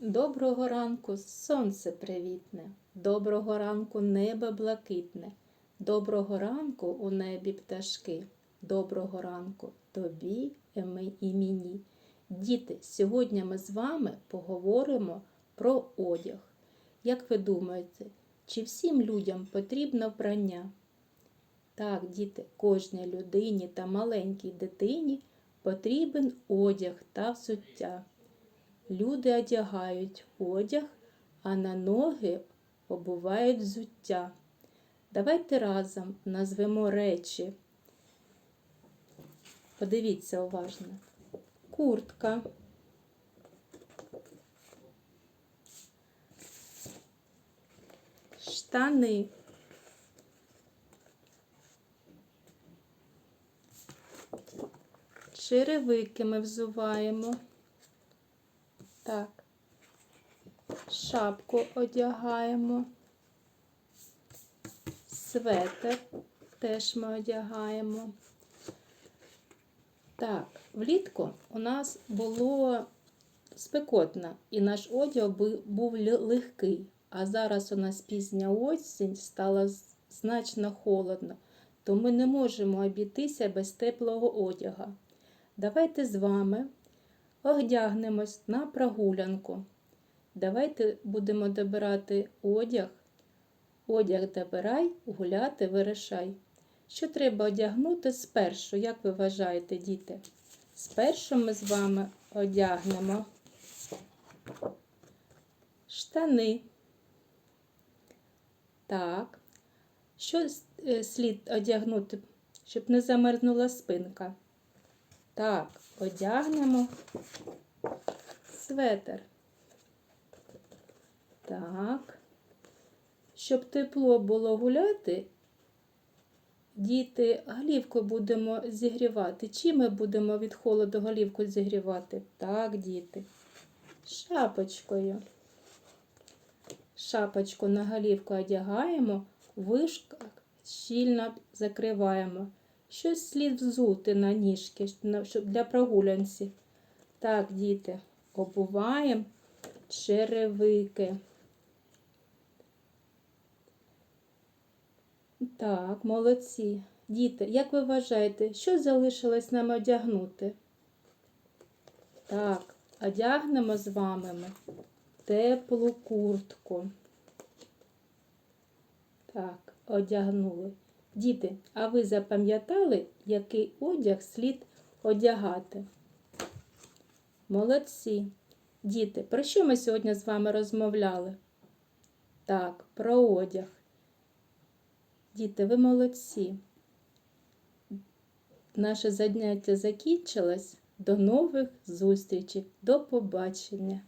Доброго ранку, сонце привітне, доброго ранку небо блакитне, доброго ранку у небі пташки, доброго ранку тобі і мені. Діти, сьогодні ми з вами поговоримо про одяг. Як ви думаєте, чи всім людям потрібно вбрання? Так, діти, кожній людині та маленькій дитині потрібен одяг та взуття. Люди одягають одяг, а на ноги обувають взуття. Давайте разом назвемо речі. Подивіться уважно. Куртка. Штани. Черевики ми взуваємо. Так. Шапку одягаємо. Светер теж ми одягаємо. Так, влітку у нас було спекотно, і наш одяг був легкий. А зараз у нас пізня осінь, стало значно холодно, то ми не можемо обійтися без теплого одяга. Давайте з вами одягнемось на прогулянку. Давайте будемо добирати одяг. Одяг добирай, гуляти вирішай. Що треба одягнути спершу, як ви вважаєте, діти? Спершу ми з вами одягнемо штани. Так. Що е, слід одягнути, щоб не замерзнула спинка? Так, одягнемо светер. Так. Щоб тепло було гуляти, діти, голівку будемо зігрівати. Чим ми будемо від холоду голівку зігрівати? Так, діти. Шапочкою. Шапочку на голівку одягаємо, вишка щільно закриваємо. Щось слід взути на ніжки щоб для прогулянці. Так, діти, обуваємо черевики. Так, молодці. Діти, як ви вважаєте, що залишилось нам одягнути? Так, одягнемо з вами ми теплу куртку. Так, одягнули. Діти, а ви запам'ятали, який одяг слід одягати? Молодці. Діти, про що ми сьогодні з вами розмовляли? Так, про одяг. Діти, ви молодці. Наше заняття закінчилось. До нових зустрічей. До побачення.